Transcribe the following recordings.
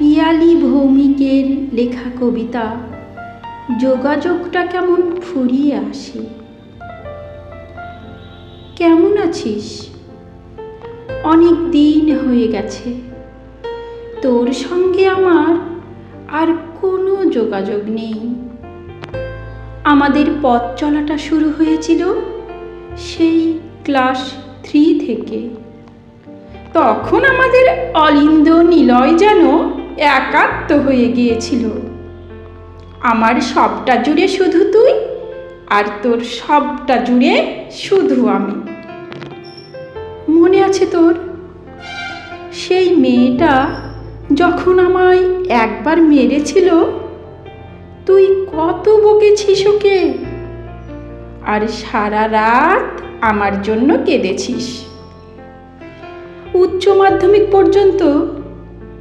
পিয়ালি ভৌমিকের লেখা কবিতা, যোগাযোগটা কেমন ফুরিয়ে আসে? কেমন আছিস? অনেক দিন হয়ে গেছে। তোর সঙ্গে আমার আর কোনো যোগাযোগ নেই। আমাদের পথ চলাটা শুরু হয়েছিল সেই ক্লাস থ্রি থেকে। তখন আমাদের অলিন্দ নিলয় যেন একাত্ম হয়ে গিয়েছিল। আমার সবটা জুড়ে শুধু তুই আর তোর সবটা জুড়ে শুধু আমি। মনে আছে তোর? সেই মেয়েটা যখন আমায় একবার মেরেছিল, তুই কত বকেছিস ওকে? আর সারা রাত আমার জন্য কেঁদেছিস। উচ্চ মাধ্যমিক পর্যন্ত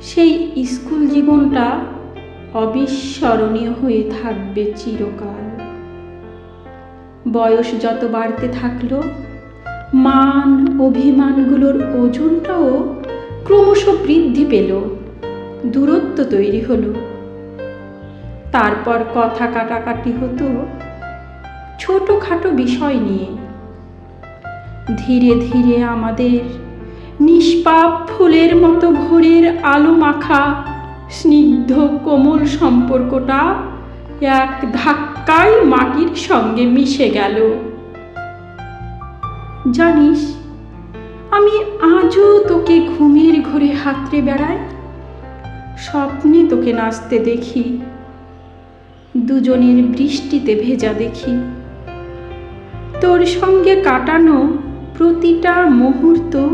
সেই স্কুল জীবনটা অবিস্মরণীয় হয়ে থাকবে চিরকাল। বয়স যত বাড়তে থাকল, মান, অভিমানগুলোর ওজনটাও ক্রমশ বৃদ্ধি পেল, দূরত্ব তৈরি হলো। তারপর কথা কাটাকাটি হতো ছোটোখাটো বিষয় নিয়ে। ধীরে ধীরে আমাদের নিষ্পাপ ফুলের মতো ভোরের আলো মাখা স্নিগ্ধ কোমল সম্পর্কটা এক ধাক্কায় মাটির সঙ্গে মিশে গেল। জানিস, আমি আজও তোকে ঘুমের ঘরে হাতড়ে বেড়াই, স্বপ্নে তোকে নাচতে দেখি, দুজনের বৃষ্টিতে ভেজা দেখি। তোর সঙ্গে কাটানো প্রতিটা মুহূর্ত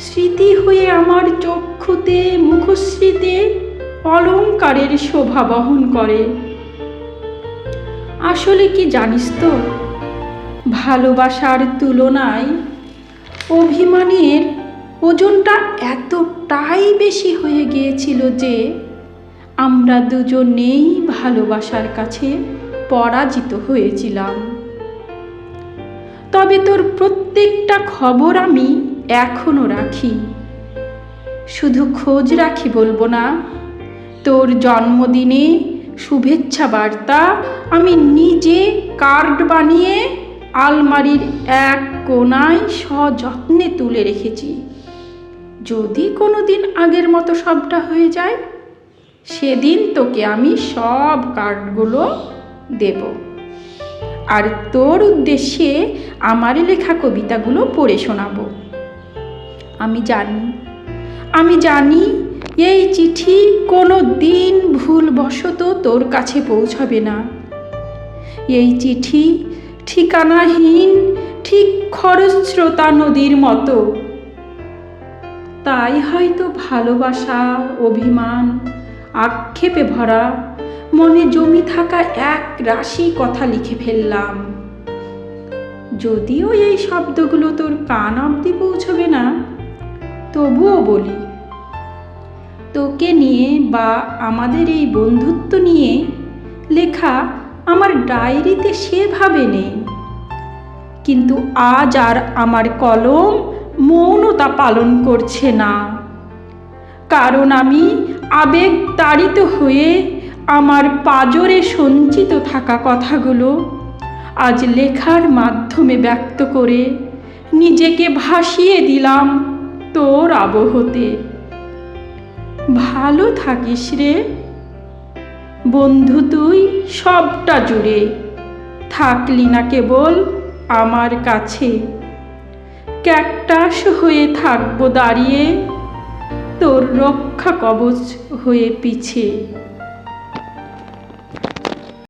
স্মৃতি হয়ে আমার চক্ষুতে, মুখশ্রীতে অলঙ্কারের শোভা বহন করে। আসলে কি জানিস তো, ভালোবাসার তুলনায় অভিমানের ওজনটা এতটাই বেশি হয়ে গিয়েছিল যে আমরা দুজনেই ভালোবাসার কাছে পরাজিত হয়েছিলাম। তবে তোর প্রত্যেকটা খবর আমি এখনও রাখি। শুধু খোঁজ রাখি বলব না, তোর জন্মদিনে শুভেচ্ছা বার্তা আমি নিজে কার্ড বানিয়ে আলমারির এক কোনায় সযত্নে তুলে রেখেছি। যদি কোনো দিন আগের মতো সবটা হয়ে যায়, সেদিন তোকে আমি সব কার্ডগুলো দেব। আর তোর উদ্দেশ্যে আমার লেখা কবিতাগুলো পড়ে শোনাবো। আমি জানি। আমি জানি এই চিঠি কোনো দিন ভুলবশত তোর কাছে পৌঁছাবে না। এই চিঠি ঠিকানাহীন, ঠিক খরস্রোতা নদীর মতো। তাই হয়তো ভালোবাসা, অভিমান, আক্ষেপে ভরা, মনে জমি থাকা এক রাশি কথা লিখে ফেললাম। যদিও এই শব্দগুলো তোর কান অবধি পৌঁছবে না তবুও বলি, তোকে নিয়ে বা আমাদের এই বন্ধুত্ব নিয়ে লেখা আমার ডায়েরিতে সেভাবে নেই। কিন্তু আজ আর আমার কলম মৌনতা পালন করছে না। কারণ আমি আবেগ তাড়িত হয়ে আমার পাজরে সঞ্চিত থাকা কথাগুলো আজ লেখার মাধ্যমে ব্যক্ত করে নিজেকে ভাসিয়ে দিলাম। তোর আবহতে। ভালো থাকিস রে। বন্ধু তুই সবটা জুড়ে। থাকলি না কেবল আমার কাছে। ক্যাকটাস হয়ে থাকব দাঁড়িয়ে। তোর রক্ষা কবচ হয়ে পিছে।